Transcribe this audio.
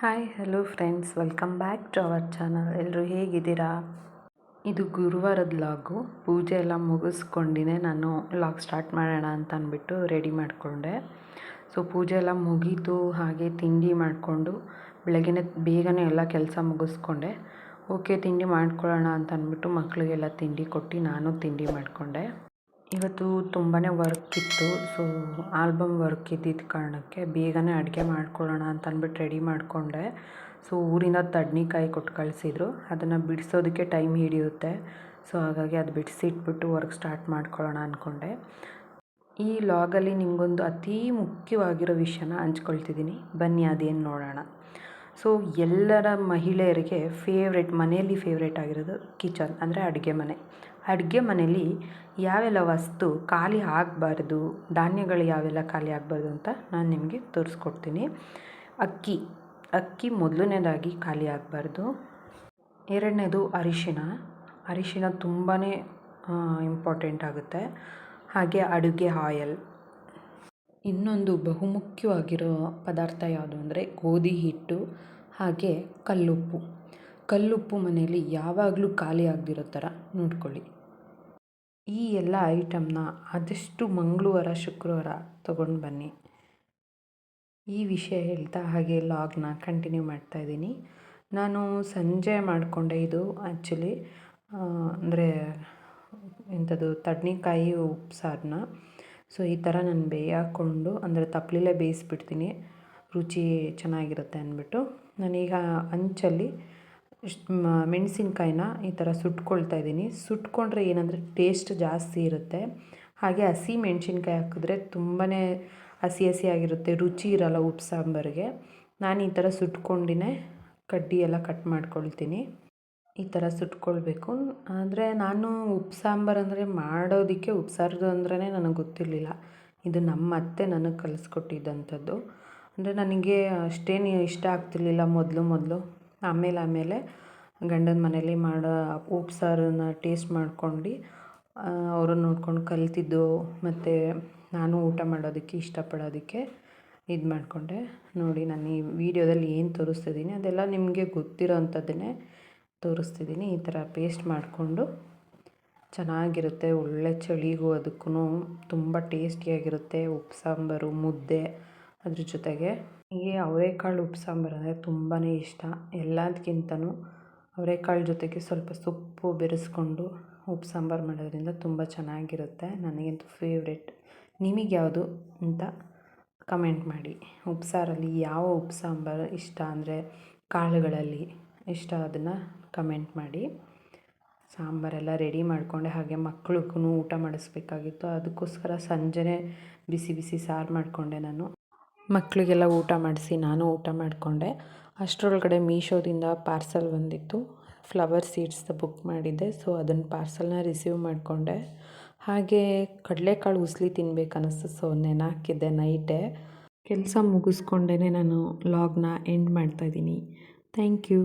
Hi hello friends welcome back to our channel ಎಲ್ಲರೂ ಹೇಗಿದ್ದೀರಾ? ಇದು ಗುರುವಾರದ ಲಾಗು. ಪೂಜೆ ಎಲ್ಲ ಮುಗಿಸ್ಕೊಂಡಿನೇ ನಾನು ಲಾಗ್ ಸ್ಟಾರ್ಟ್ ಮಾಡೋಣ ಅಂತ ಅಂದ್ಬಿಟ್ಟು ರೆಡಿ ಮಾಡಿಕೊಂಡೆ. ಸೊ ಪೂಜೆ ಎಲ್ಲ ಮುಗೀತು, ಹಾಗೆ ತಿಂಡಿ ಮಾಡಿಕೊಂಡು ಬೆಳಗ್ಗೆ ಬೇಗನೆ ಎಲ್ಲ ಕೆಲಸ ಮುಗಿಸ್ಕೊಂಡೆ. ಓಕೆ ತಿಂಡಿ ಮಾಡ್ಕೊಳ್ಳೋಣ ಅಂತ ಅಂದ್ಬಿಟ್ಟು ಮಕ್ಕಳಿಗೆಲ್ಲ ತಿಂಡಿ ಕೊಟ್ಟು ನಾನು ತಿಂಡಿ ಮಾಡಿಕೊಂಡೆ. ಇವತ್ತು ತುಂಬಾ ವರ್ಕ್ ಇತ್ತು. ಸೊ ಆಲ್ಬಮ್ ವರ್ಕ್ ಇದ್ದಿದ್ದ ಕಾರಣಕ್ಕೆ ಬೇಗನೆ ಅಡುಗೆ ಮಾಡ್ಕೊಳ್ಳೋಣ ಅಂತ ಅಂದ್ಬಿಟ್ಟು ರೆಡಿ ಮಾಡಿಕೊಂಡೆ. ಸೊ ಊರಿಂದ ತಡ್ನಿಕಾಯಿ ಕೊಟ್ಟು ಕಳಿಸಿದ್ರು. ಅದನ್ನು ಬಿಡಿಸೋದಕ್ಕೆ ಟೈಮ್ ಹಿಡಿಯುತ್ತೆ. ಸೊ ಹಾಗಾಗಿ ಅದು ಬಿಡಿಸಿಟ್ಬಿಟ್ಟು ವರ್ಕ್ ಸ್ಟಾರ್ಟ್ ಮಾಡ್ಕೊಳ್ಳೋಣ ಅಂದ್ಕೊಂಡೆ ಈ ಲಾಗಲ್ಲಿ ನಿಮಗೊಂದು ಅತೀ ಮುಖ್ಯವಾಗಿರೋ ವಿಷಯನ ಹಂಚ್ಕೊಳ್ತಿದ್ದೀನಿ. ಬನ್ನಿ ಅದೇನು ನೋಡೋಣ. ಸೊ ಎಲ್ಲರ ಮಹಿಳೆಯರಿಗೆ ಫೇವ್ರೆಟ್ ಮನೆಯಲ್ಲಿ ಫೇವ್ರೇಟ್ ಆಗಿರೋದು ಕಿಚನ್, ಅಂದರೆ ಅಡುಗೆ ಮನೆ. ಅಡುಗೆ ಮನೆಯಲ್ಲಿ ಯಾವೆಲ್ಲ ವಸ್ತು ಖಾಲಿ ಆಗಬಾರ್ದು, ಧಾನ್ಯಗಳು ಯಾವೆಲ್ಲ ಖಾಲಿ ಆಗಬಾರ್ದು ಅಂತ ನಾನು ನಿಮಗೆ ತೋರಿಸ್ಕೊಡ್ತೀನಿ. ಅಕ್ಕಿ ಅಕ್ಕಿ ಮೊದಲನೇದಾಗಿ ಖಾಲಿ ಆಗಬಾರ್ದು. ಎರಡನೇದು ಅರಿಶಿನ. ಅರಿಶಿಣ ತುಂಬಾ ಇಂಪಾರ್ಟೆಂಟ್ ಆಗುತ್ತೆ. ಹಾಗೆ ಅಡುಗೆ ಆಯಲ್. ಇನ್ನೊಂದು ಬಹುಮುಖ್ಯವಾಗಿರೋ ಪದಾರ್ಥ ಯಾವುದು ಅಂದರೆ ಗೋಧಿ ಹಿಟ್ಟು, ಹಾಗೆ ಕಲ್ಲುಪ್ಪು. ಕಲ್ಲುಪ್ಪು ಮನೆಯಲ್ಲಿ ಯಾವಾಗಲೂ ಖಾಲಿ ಆಗದಿರೋ ಥರ ನೋಡ್ಕೊಳ್ಳಿ. ಈ ಎಲ್ಲ ಐಟಮ್ನ ಆದಷ್ಟು ಮಂಗಳವಾರ, ಶುಕ್ರವಾರ ತೊಗೊಂಡು ಬನ್ನಿ. ಈ ವಿಷಯ ಹೇಳ್ತಾ ಹಾಗೆ ಲಾಗ್ನ ಕಂಟಿನ್ಯೂ ಮಾಡ್ತಾ ಇದ್ದೀನಿ. ನಾನು ಸಂಜೆ ಮಾಡಿಕೊಂಡೆ ಇದು ಆ್ಯಕ್ಚುಲಿ ಅಂದರೆ ಇಂಥದ್ದು ತಡ್ನಿಕಾಯಿ ಉಪ್ಸಾರನ್ನ. ಸೊ, ಈ ಥರ ನಾನು ಬೇಯಾಕೊಂಡು, ಅಂದರೆ ತಪ್ಪಲಿಲ್ಲೇ ಬೇಯಿಸ್ಬಿಡ್ತೀನಿ. ರುಚಿ ಚೆನ್ನಾಗಿರುತ್ತೆ ಅಂದ್ಬಿಟ್ಟು. ನಾನೀಗ ಅಂಚಲ್ಲಿ ಮೆಣಸಿನ್ಕಾಯಿನ ಈ ಥರ ಸುಟ್ಕೊಳ್ತಾ ಇದ್ದೀನಿ. ಸುಟ್ಕೊಂಡ್ರೆ ಏನಂದರೆ ಟೇಸ್ಟ್ ಜಾಸ್ತಿ ಇರುತ್ತೆ. ಹಾಗೆ ಹಸಿ ಮೆಣಸಿನ್ಕಾಯಿ ಹಾಕಿದ್ರೆ ತುಂಬಾ ಹಸಿ ಹಸಿಯಾಗಿರುತ್ತೆ ರುಚಿ ಇರಲ್ಲ ಉಪ್ಪು ಸಾಂಬಾರಿಗೆ. ನಾನು ಈ ಥರ ಸುಟ್ಕೊಂಡಿನೇ ಕಡ್ಡಿ ಎಲ್ಲ ಕಟ್ ಮಾಡ್ಕೊಳ್ತೀನಿ. ಈ ಥರ ಸುಟ್ಕೊಳ್ಬೇಕು. ಆದರೆ ನಾನು ಉಪ್ಪು ಸಾಂಬಾರು ಅಂದರೆ ಮಾಡೋದಕ್ಕೆ ಉಪ್ಸಾರದು ಅಂದ್ರೇ ನನಗೆ ಗೊತ್ತಿರಲಿಲ್ಲ. ಇದು ನಮ್ಮ ಅತ್ತೆ ನನಗೆ ಕಲಿಸ್ಕೊಟ್ಟಿದ್ದಂಥದ್ದು ಅಂದರೆ ನನಗೆ ಅಷ್ಟೇನು ಇಷ್ಟ ಆಗ್ತಿರ್ಲಿಲ್ಲ ಮೊದಲು ಮೊದಲು. ಆಮೇಲೆ ಆಮೇಲೆ ಗಂಡನ ಮನೇಲಿ ಮಾಡೋ ಉಪ್ಸಾರನ್ನ ಟೇಸ್ಟ್ ಮಾಡ್ಕೊಂಡು ಅವರು ನೋಡ್ಕೊಂಡು ಕಲಿತಿದ್ದು, ಮತ್ತು ನಾನು ಊಟ ಮಾಡೋದಕ್ಕೆ ಇಷ್ಟಪಡೋದಕ್ಕೆ ಇದು ಮಾಡಿಕೊಂಡೆ. ನೋಡಿ ನಾನು ಈ ವಿಡಿಯೋದಲ್ಲಿ ಏನು ತೋರಿಸ್ತಿದ್ದೀನಿ ಅದೆಲ್ಲ ನಿಮಗೆ ಗೊತ್ತಿರೋ ಅಂಥದ್ದನ್ನೇ ತೋರಿಸ್ತಿದ್ದೀನಿ. ಈ ಥರ ಪೇಸ್ಟ್ ಮಾಡಿಕೊಂಡು ಚೆನ್ನಾಗಿರುತ್ತೆ. ಒಳ್ಳೆ ಚಳಿಗೂ ಅದಕ್ಕೂ ತುಂಬ ಟೇಸ್ಟಿಯಾಗಿರುತ್ತೆ. ಉಪ್ಪು, ಸಾಂಬಾರು, ಮುದ್ದೆ ಅದ್ರ ಜೊತೆಗೆ. ಹೀಗೆ ಅವರೆಕಾಳು ಉಪ್ಪು, ಸಾಂಬಾರು ಅಂದರೆ ತುಂಬಾ ಇಷ್ಟ. ಎಲ್ಲದಕ್ಕಿಂತನೂ ಅವರೆಕಾಳು ಜೊತೆಗೆ ಸ್ವಲ್ಪ ಸೊಪ್ಪು ಬೆರೆಸ್ಕೊಂಡು ಉಪ್ಪು, ಸಾಂಬಾರು ಮಾಡೋದ್ರಿಂದ ತುಂಬ ಚೆನ್ನಾಗಿರುತ್ತೆ. ನನಗಂತೂ ಫೇವ್ರೆಟ್ ನಿಮಗೆ ಯಾವುದು ಅಂತ ಕಮೆಂಟ್ ಮಾಡಿ. ಉಪ್ಸಾರಲ್ಲಿ ಯಾವ ಉಪ್ಸಾಂಬಾರು ಇಷ್ಟ ಅಂದರೆ ಕಾಳುಗಳಲ್ಲಿ ಇಷ್ಟ ಅದನ್ನು ಕಮೆಂಟ್ ಮಾಡಿ. ಸಾಂಬಾರೆಲ್ಲ ರೆಡಿ ಮಾಡಿಕೊಂಡೆ, ಹಾಗೆ ಮಕ್ಳಿಗೂ ಊಟ ಮಾಡಿಸ್ಬೇಕಾಗಿತ್ತು. ಅದಕ್ಕೋಸ್ಕರ ಸಂಜೆನೇ ಬಿಸಿ ಬಿಸಿ ಸಾರು ಮಾಡಿಕೊಂಡೆ ನಾನು. ಮಕ್ಕಳಿಗೆಲ್ಲ ಊಟ ಮಾಡಿಸಿ ನಾನು ಊಟ ಮಾಡಿಕೊಂಡೆ. ಅಷ್ಟರೊಳಗಡೆ ಮೀಶೋದಿಂದ ಪಾರ್ಸಲ್ ಬಂದಿತ್ತು. ಫ್ಲವರ್ ಸೀಡ್ಸ್ ಬುಕ್ ಮಾಡಿದ್ದೆ, ಸೊ ಅದನ್ನು ಪಾರ್ಸಲ್ನ ರಿಸೀವ್ ಮಾಡಿಕೊಂಡೆ. ಹಾಗೆ ಕಡಲೆಕಾಳು ಉಸ್ಲಿ ತಿನ್ಬೇಕು ಅನ್ನಿಸ್ತು ಸೊ ನೆನಾಕಿದ್ದೆ ನೈಟೇ. ಕೆಲಸ ಮುಗಿಸ್ಕೊಂಡೇ ನಾನು ಲಾಗ್ನ ಎಂಡ್ ಮಾಡ್ತಾಯಿದ್ದೀನಿ ಥ್ಯಾಂಕ್ ಯು.